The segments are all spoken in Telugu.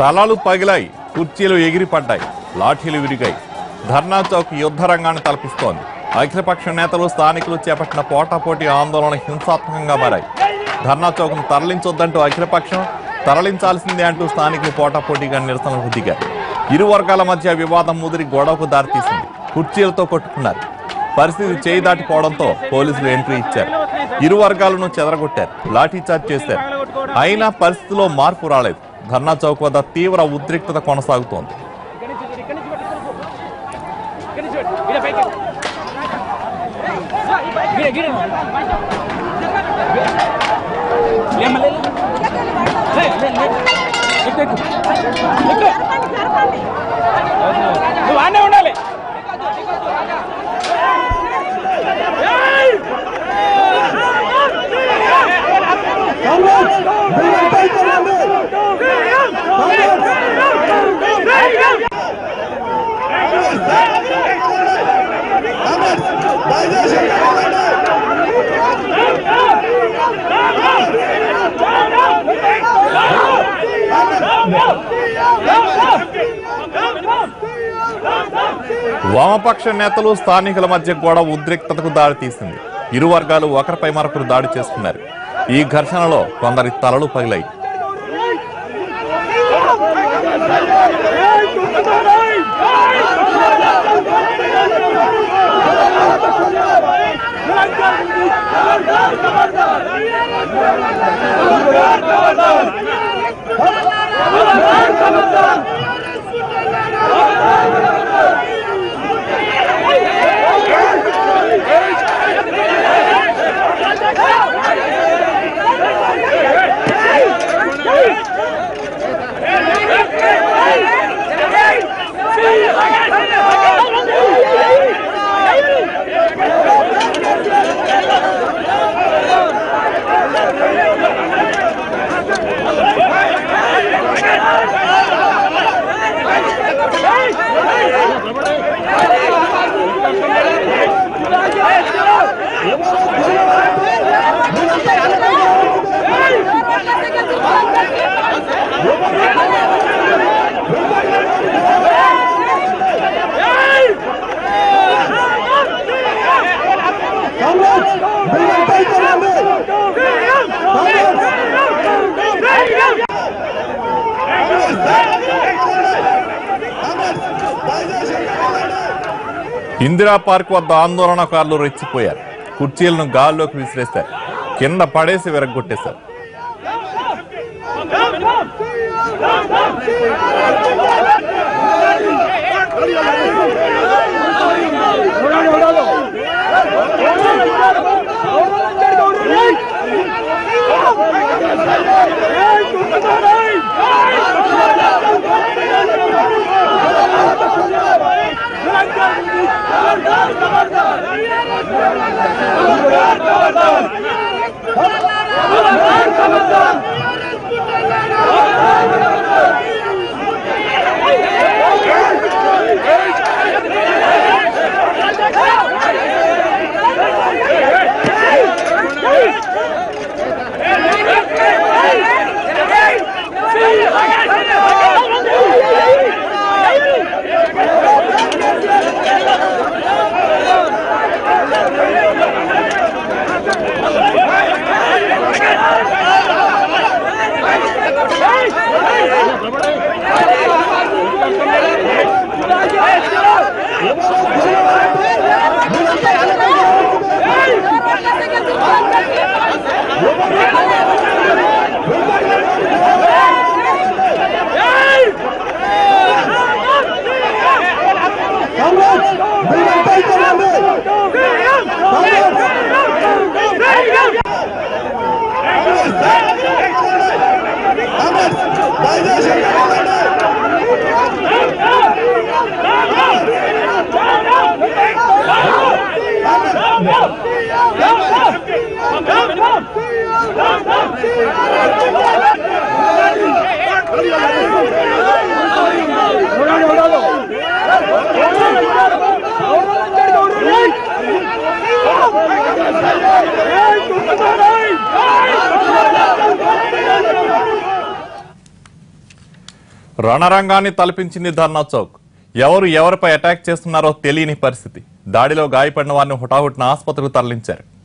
స్థలాలు పగిలాయి కుర్చీలు ఎగిరిపడ్డాయి లాఠీలు విరిగాయి. ధర్నా చౌక్ యుద్ధ రంగాన్ని తలపిస్తోంది. అఖిలపక్ష నేతలు స్థానికులు చేపట్టిన పోటాపోటీ ఆందోళన హింసాత్మకంగా మారాయి. ధర్నా చౌక్ను తరలించొద్దంటూ అఖిలపక్షం తరలించాల్సిందే అంటూ స్థానికులు పోటాపోటీగా నిరసనలకు దిగారు. ఇరు వర్గాల మధ్య వివాదం ముదిరి గొడవకు దారితీసింది. కుర్చీలతో కొట్టుకున్నారు. పరిస్థితి చేయి దాటిపోవడంతో పోలీసులు ఎంట్రీ ఇచ్చారు. ఇరు వర్గాలను చెదరగొట్టారు. లాఠీచార్జ్ చేశారు. అయినా పరిస్థితిలో మార్పు రాలేదు. ధర్నా చౌక్ వద్ద తీవ్ర ఉద్రిక్తత కొనసాగుతోంది ఇక్కడి నుంచి పెట్టు ఇక్కడ పైకి గిడ గిడ ఏం మళ్ళీ లే, లే, లే. ఎక్కు, ఎక్కు. ఎక్కు. నువ్వు ఆనే ఉండాలి వామపక్ష నేతలు స్థానికుల మధ్య గొడవ ఉద్రిక్తతకు దారితీసింది ఇరు వర్గాలు ఒకరిపై మరొకరు దాడి చేసుకున్నారు ఈ ఘర్షణలో కొందరి తలలు పగిలాయి ఇందిరా పార్క్ వద్ద ఆందోళనకారులు రెచ్చిపోయారు. కుర్చీలను గాల్లోకి విసిరేశారు కింద పడేసి خبردار خبردار خبردار రణరంగాన్ని తలపించింది ధర్నా చౌక్. ఎవరు ఎవరిపై అటాక్ చేస్తున్నారో తెలియని పరిస్థితి. దాడిలో గాయపడిన వారిని హుటాహుటిన ఆసుపత్రికి తరలించారు.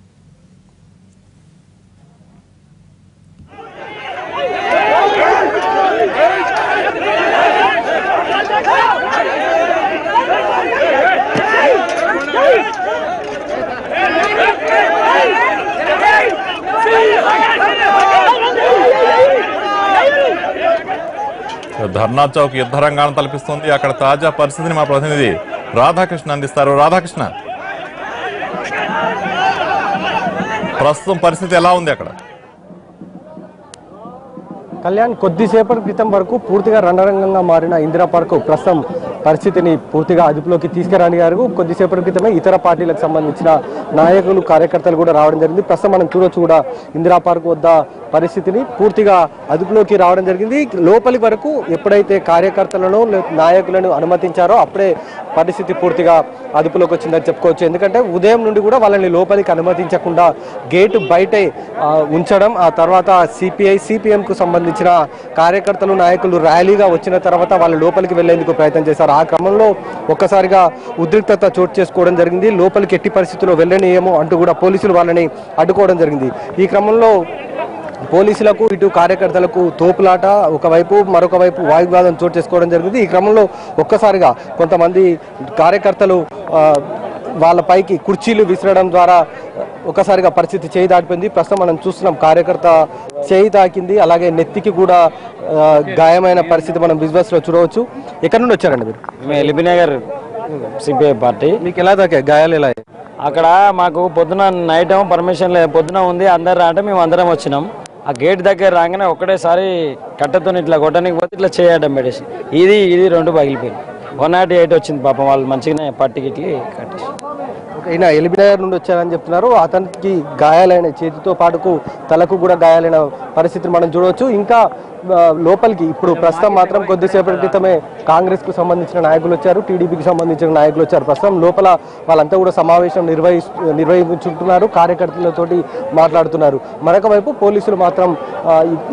ధర్నా చౌక్ యుద్ధ రంగాన్ని తలపిస్తుంది. అక్కడ తాజా పరిస్థితిని మా ప్రతినిధి రాధాకృష్ణ అందిస్తారు. రాధాకృష్ణ ప్రస్తుతం పరిస్థితి ఎలా ఉంది అక్కడ? కళ్యాణ్ కొద్దిసేపటి క్రితం వరకు పూర్తిగా రణరంగంగా మారిన ఇందిరా పార్క్ ప్రస్తుతం పరిస్థితిని పూర్తిగా అదుపులోకి తీసుకురాని గారు కొద్దిసేపటి క్రితమే ఇతర పార్టీలకు సంబంధించిన నాయకులు కార్యకర్తలు కూడా రావడం జరిగింది. ప్రస్తుతం మనం చూడొచ్చు కూడా ఇందిరా పార్క్ వద్ద పరిస్థితిని పూర్తిగా అదుపులోకి రావడం జరిగింది. లోపలి వరకు ఎప్పుడైతే కార్యకర్తలను నాయకులను అనుమతించారో అప్పుడే పరిస్థితి పూర్తిగా అదుపులోకి వచ్చిందని చెప్పుకోవచ్చు. ఎందుకంటే ఉదయం నుండి కూడా వాళ్ళని లోపలికి అనుమతించకుండా గేటు బయటే ఉంచడం ఆ తర్వాత సిపిఐ సిపిఎంకు సంబంధించిన కార్యకర్తలు నాయకులు ర్యాలీగా వచ్చిన తర్వాత వాళ్ళు లోపలికి వెళ్ళేందుకు ప్రయత్నం చేశారు. ఆ క్రమంలో ఒక్కసారిగా ఉద్రిక్తత చోటు చేసుకోవడం జరిగింది. లోపలికి ఎట్టి పరిస్థితుల్లో వెళ్ళనియేమో అంటూ కూడా పోలీసులు వాళ్ళని అడ్డుకోవడం జరిగింది. ఈ క్రమంలో పోలీసులకు ఇటు కార్యకర్తలకు తోపులాట ఒకవైపు మరొక వైపు వాయువాదం చోటు చేసుకోవడం జరిగింది. ఈ క్రమంలో ఒక్కసారిగా కొంతమంది కార్యకర్తలు వాళ్ళపైకి కుర్చీలు విసరడం ద్వారా ఒకసారిగా పరిస్థితి చేయి దాటిపోయింది. ప్రస్తుతం మనం చూస్తున్నాం కార్యకర్త చేయి తాకింది. అలాగే నెత్తికి కూడా గాయమైన పరిస్థితి మనం బిజినెస్లో చూడవచ్చు. ఎక్కడి నుండి వచ్చారండి మీరు? మేము ఎల్బీ నగర్ సిపిఐ పార్టీ. మీకు ఎలా తాకాయి? గాయాలు ఎలా? అక్కడ మాకు పొద్దున నైట్ ఏమో పర్మిషన్ లేదు పొద్దున ఉంది. అందరు అంటే మేము అందరం వచ్చినాం. ఆ గేట్ దగ్గర రాగానే ఒకటేసారి కట్టెతో ఇట్లా కొట్టడానికి పోతే ఇట్లా చేయడం పెట్టేసి ఇది ఇది రెండు పగిలిపోయింది వన్ నాట్ ఎయిట్ వచ్చింది పాపం వాళ్ళు మంచిగానే పట్టికి ఇట్లా కట్టేసి. ఈయన ఎలిబినగర్ నుండి వచ్చారని చెప్తున్నారు. అతనికి గాయాలైన చేతితో పాటుకు తలకు కూడా గాయాలైన పరిస్థితిని మనం చూడవచ్చు. ఇంకా లోపలికి ఇప్పుడు ప్రస్తుతం మాత్రం కొద్దిసేపటి క్రితమే కాంగ్రెస్కు సంబంధించిన నాయకులు వచ్చారు. టీడీపీకి సంబంధించిన నాయకులు వచ్చారు. ప్రస్తుతం లోపల వాళ్ళంతా కూడా సమావేశం నిర్వహి నిర్వహించుకుంటున్నారు. కార్యకర్తలతోటి మాట్లాడుతున్నారు. మరొక వైపు పోలీసులు మాత్రం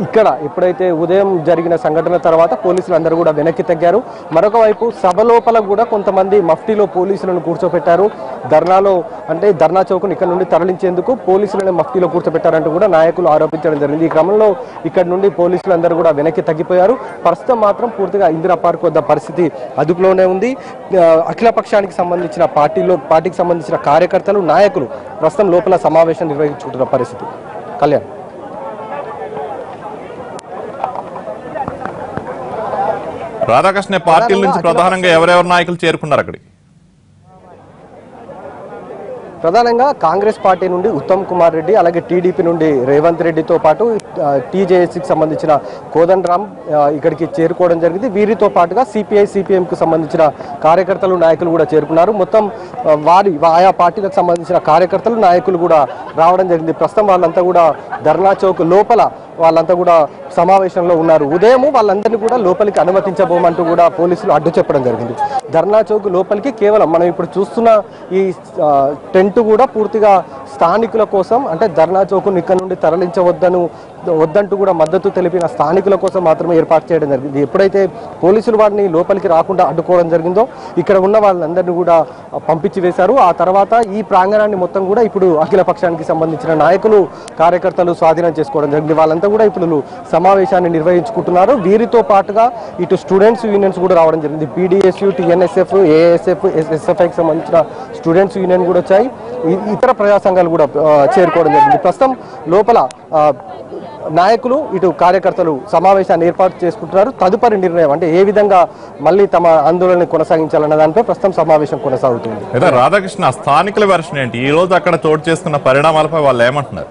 ఇక్కడ ఎప్పుడైతే ఉదయం జరిగిన సంఘటన తర్వాత పోలీసులు అందరూ కూడా వెనక్కి తగ్గారు. మరొక వైపు సభ లోపల కూడా కొంతమంది మఫ్టీలో పోలీసులను కూర్చోపెట్టారు. ధర్నా అంటే ధర్నా చౌక్ను ఇక్కడ నుండి తరలించేందుకు పోలీసులను మఫ్టీలో కూర్చోపెట్టారంటూ కూడా నాయకులు ఆరోపించడం జరిగింది. ఈ క్రమంలో ఇక్కడ నుండి పోలీసులు అందరూ కూడా వెనక్కి తగ్గిపోయారు. ప్రస్తుతం మాత్రం పూర్తిగా ఇందిరా పార్క్ వద్ద పరిస్థితి అదుపులోనే ఉంది. ఆ, అఖిల పక్షానికి సంబంధించిన పార్టీలో పార్టీకి సంబంధించిన కార్యకర్తలు నాయకులు ప్రస్తుతం లోపల సమావేశం నిర్వహించుకుంటున్న పరిస్థితి. కళ్యాణ్. రాధాకృష్ణ పార్టీల నుంచి ప్రధానంగా ఎవరెవరు నాయకులు చేరుకున్నారు అక్కడికి? ప్రధానంగా కాంగ్రెస్ పార్టీ నుండి ఉత్తమ్ కుమార్ రెడ్డి అలాగే టీడీపీ నుండి రేవంత్ రెడ్డితో పాటు టీజేఎస్సీకి సంబంధించిన కోదండరామ్ ఇక్కడికి చేరుకోవడం జరిగింది. వీరితో పాటుగా సిపిఐ సిపిఎంకు సంబంధించిన కార్యకర్తలు నాయకులు కూడా చేరుకున్నారు. మొత్తం వారి ఆయా పార్టీలకు సంబంధించిన కార్యకర్తలు నాయకులు కూడా రావడం జరిగింది. ప్రస్తుతం వాళ్ళంతా కూడా ధర్నా చౌక్ లోపల వాళ్ళంతా కూడా సమావేశంలో ఉన్నారు. ఉదయం వాళ్ళందరినీ కూడా లోపలికి అనుమతించబోమంటూ కూడా పోలీసులు అడ్డు చెప్పడం జరిగింది. ధర్నా చౌక్ లోపలికి కేవలం మనం ఇప్పుడు చూస్తున్న ఈ టెంట్ కూడా పూర్తిగా స్థానికుల కోసం అంటే ధర్నా చౌకును ఇక్కడ నుండి తరలించవద్దను వద్దంటూ కూడా మద్దతు తెలిపిన స్థానికుల కోసం మాత్రమే ఏర్పాటు చేయడం జరిగింది. ఎప్పుడైతే పోలీసులు వారిని లోపలికి రాకుండా అడ్డుకోవడం జరిగిందో ఇక్కడ ఉన్న వాళ్ళందరినీ కూడా పంపించి వేశారు ఆ తర్వాత ఈ ప్రాంగణాన్ని మొత్తం కూడా ఇప్పుడు అఖిల పక్షానికి సంబంధించిన నాయకులు కార్యకర్తలు స్వాధీనం చేసుకోవడం జరిగింది. వాళ్ళంతా కూడా ఇప్పుడు సమావేశాన్ని నిర్వహించుకుంటున్నారు. వీరితో పాటుగా ఇటు స్టూడెంట్స్ యూనియన్స్ కూడా రావడం జరిగింది. పీడిఎస్యు టిఎన్ఎస్ఎఫ్ ఏఎస్ఎఫ్ ఎస్ఎఫ్ఐకి సంబంధించిన స్టూడెంట్స్ యూనియన్ కూడా వచ్చాయి. ఇతర ప్రజా సంఘాలు కూడా చేరుకోవడం జరిగింది. ప్రస్తుతం లోపల నాయకులు ఇటు కార్యకర్తలు సమావేశాన్ని ఏర్పాటు చేసుకుంటున్నారు. తదుపరి నిర్ణయం అంటే ఏ విధంగా మళ్ళీ తమ ఆందోళన కొనసాగించాలన్న దానిపై ప్రస్తుతం సమావేశం కొనసాగుతుంది. రాధాకృష్ణ స్థానికుల వెర్షన్ ఏంటి? ఈ రోజు అక్కడ చోటు చేసుకున్న పరిణామాలపై వాళ్ళు ఏమంటున్నారు?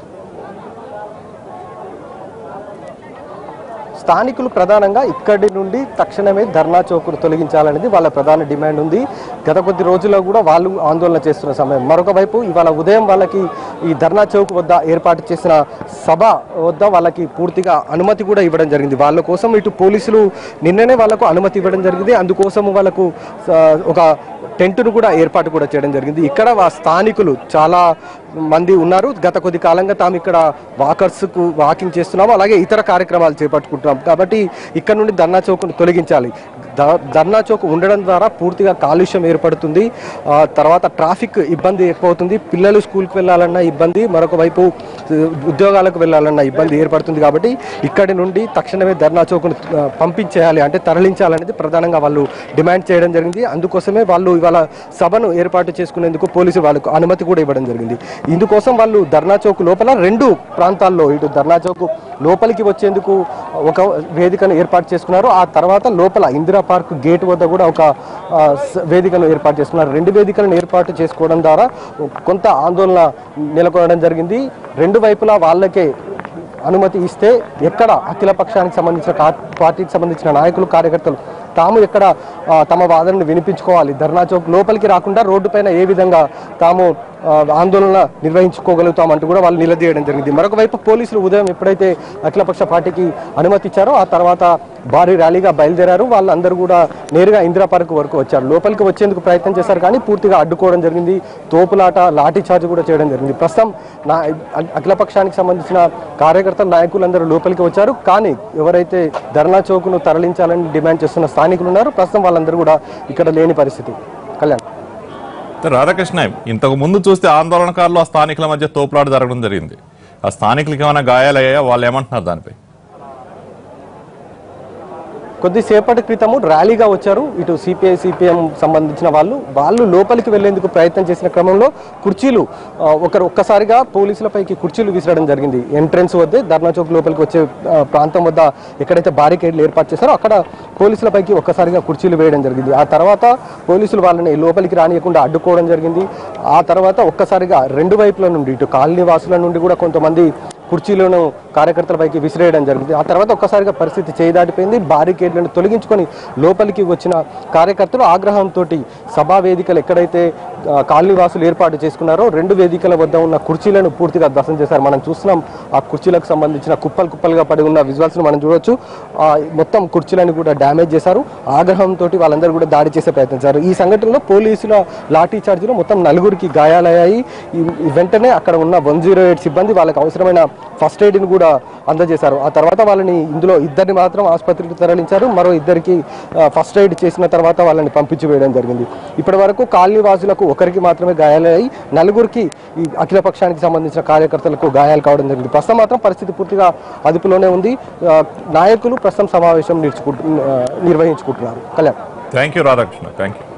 స్థానికులు ప్రధానంగా ఇక్కడి నుండి తక్షణమే ధర్నా చౌక్ను తొలగించాలనేది వాళ్ళ ప్రధాన డిమాండ్ ఉంది. గత కొద్ది రోజుల్లో కూడా వాళ్ళు ఆందోళన చేస్తున్న సమయం. మరొక వైపు ఇవాళ ఉదయం వాళ్ళకి ఈ ధర్నా చౌక్ వద్ద ఏర్పాటు చేసిన సభ వద్ద వాళ్ళకి పూర్తిగా అనుమతి కూడా ఇవ్వడం జరిగింది. వాళ్ళ కోసం ఇటు పోలీసులు నిన్ననే వాళ్ళకు అనుమతి ఇవ్వడం జరిగింది. అందుకోసం వాళ్ళకు ఒక టెంటును కూడా ఏర్పాటు కూడా చేయడం జరిగింది. ఇక్కడ వా స్థానికులు చాలా మంది ఉన్నారు. గత కొద్ది కాలంగా తాము ఇక్కడ వాకర్స్కు వాకింగ్ చేస్తున్నాము. అలాగే ఇతర కార్యక్రమాలు చేపట్టుకుంటున్నాం. కాబట్టి ఇక్కడ నుండి ధర్నా చౌక్ను తొలగించాలి. ద- ధర్నా చౌక్ ఉండడం ద్వారా పూర్తిగా కాలుష్యం ఏర్పడుతుంది. తర్వాత ట్రాఫిక్ ఇబ్బంది ఎక్కువవుతుంది. పిల్లలు స్కూల్కి వెళ్ళాలన్న ఇబ్బంది. మరొక వైపు ఉద్యోగాలకు వెళ్ళాలన్న ఇబ్బంది ఏర్పడుతుంది కాబట్టి ఇక్కడి నుండి తక్షణమే ధర్నా చౌక్ను పంపించేయాలి అంటే తరలించాలనేది ప్రధానంగా వాళ్ళు డిమాండ్ చేయడం జరిగింది. అందుకోసమే వాళ్ళు ఇవాళ సభను ఏర్పాటు చేసుకునేందుకు పోలీసులు వాళ్ళకు అనుమతి కూడా ఇవ్వడం జరిగింది. ఇందుకోసం వాళ్ళు ధర్నా చౌక్ లోపల రెండు ప్రాంతాల్లో ఇటు ధర్నా చౌక్ లోపలికి వచ్చేందుకు ఒక వేదికను ఏర్పాటు చేసుకున్నారు. ఆ తర్వాత లోపల ఇందిరా పార్క్ గేట్ వద్ద కూడా ఒక వేదికను ఏర్పాటు చేసుకున్నారు. రెండు వేదికలను ఏర్పాటు చేసుకోవడం ద్వారా కొంత ఆందోళన నెలకొనడం జరిగింది. రెండు వైపులా వాళ్ళకే అనుమతి ఇస్తే ఎక్కడ అఖిల పక్షానికి సంబంధించిన పార్టీకి సంబంధించిన నాయకులు కార్యకర్తలు తాము ఇక్కడ తమ వాదనను వినిపించుకోవాలి. ధర్నా చౌక్ లోపలికి రాకుండా రోడ్డుపైన ఏ విధంగా తాము ఆందోళన నిర్వహించుకోగలుగుతామంటూ కూడా వాళ్ళు నిలదీయడం జరిగింది. మరొక వైపు పోలీసులు ఉదయం ఎప్పుడైతే అఖిలపక్ష పార్టీకి అనుమతి ఇచ్చారో ఆ తర్వాత భారీ ర్యాలీగా బయలుదేరారు. వాళ్ళందరూ కూడా నేరుగా ఇందిరా పార్క్ వరకు వచ్చారు. లోపలికి వచ్చేందుకు ప్రయత్నం చేశారు కానీ పూర్తిగా అడ్డుకోవడం జరిగింది. తోపులాట లాఠీ చార్జ్ కూడా చేయడం జరిగింది. ప్రస్తుతం నా అఖిలపక్షానికి సంబంధించిన కార్యకర్తల నాయకులందరూ లోపలికి వచ్చారు. కానీ ఎవరైతే ధర్నా చౌక్ను తరలించాలని డిమాండ్ చేస్తున్న స్థానికులు ఉన్నారు ప్రస్తుతం వాళ్ళందరూ కూడా ఇక్కడ లేని పరిస్థితి. కళ్యాణ్. రాధాకృష్ణ ఇంతకు ముందు చూస్తే ఆందోళనకారులు ఆ స్థానికుల మధ్య తోపులాట జరగడం జరిగింది. ఆ స్థానికులకి ఏమైనా గాయాలయ్యాయా? వాళ్ళు ఏమంటున్నారు దానిపై? కొద్దిసేపటి క్రితము ర్యాలీగా వచ్చారు. ఇటు సిపిఐ సిపిఎం సంబంధించిన వాళ్ళు. వాళ్ళు లోపలికి వెళ్ళేందుకు ప్రయత్నం చేసిన క్రమంలో కుర్చీలు ఒకరు ఒక్కసారిగా పోలీసులపైకి కుర్చీలు విసిరడం జరిగింది. ఎంట్రన్స్ వద్దే ధర్నా చౌక్ లోపలికి వచ్చే ప్రాంతం వద్ద ఎక్కడైతే బారికేడ్లు ఏర్పాటు చేశారో అక్కడ పోలీసులపైకి ఒక్కసారిగా కుర్చీలు వేయడం జరిగింది. ఆ తర్వాత పోలీసులు వాళ్ళని లోపలికి రానియకుండా అడ్డుకోవడం జరిగింది. ఆ తర్వాత ఒక్కసారిగా రెండు వైపుల నుండి ఇటు కాలనీ వాసుల నుండి కూడా కొంతమంది కుర్చీలను కార్యకర్తలపైకి విసిరేయడం జరిగింది. ఆ తర్వాత ఒక్కసారిగా పరిస్థితి చేయదాటిపోయింది. బారికేడ్లను తొలగించుకొని లోపలికి వచ్చిన కార్యకర్తలు ఆగ్రహంతో సభా వేదికలు ఎక్కడైతే కాలనీవాసులు ఏర్పాటు చేసుకున్నారో రెండు వేదికల వద్ద ఉన్న కుర్చీలను పూర్తిగా దశం చేశారు. మనం చూస్తున్నాం ఆ కుర్చీలకు సంబంధించిన కుప్పలు కుప్పలుగా పడి ఉన్న విజువల్స్ మనం చూడొచ్చు. మొత్తం కుర్చీలను కూడా డ్యామేజ్ చేశారు. ఆగ్రహంతో వాళ్ళందరూ కూడా దాడి చేసే ప్రయత్నించారు ఈ సంఘటనలో పోలీసుల లాఠీ చార్జీలో మొత్తం నలుగురికి గాయాలయ్యాయి. వెంటనే అక్కడ ఉన్న వన్ జీరో ఎయిట్ సిబ్బంది వాళ్ళకి అవసరమైన ఫస్ట్ ఎయిడ్ని కూడా అందజేశారు. ఆ తర్వాత వాళ్ళని ఇందులో ఇద్దరిని మాత్రం ఆసుపత్రికి తరలించారు. మరో ఇద్దరికి ఫస్ట్ ఎయిడ్ చేసిన తర్వాత వాళ్ళని పంపించి వేయడం జరిగింది. ఇప్పటి వరకు కాలనీ వాసులకు ఒకరికి మాత్రమే గాయాలయ్యి నలుగురికి ఈ అఖిలపక్షానికి సంబంధించిన కార్యకర్తలకు గాయాలు కావడం జరిగింది. ప్రస్తుతం మాత్రం పరిస్థితి పూర్తిగా అదుపులోనే ఉంది. నాయకులు ప్రస్తుతం సమావేశం నేర్చుకుంటు నిర్వహించుకుంటున్నారు. Kalyan. Thank you Radhakrishna. Thank you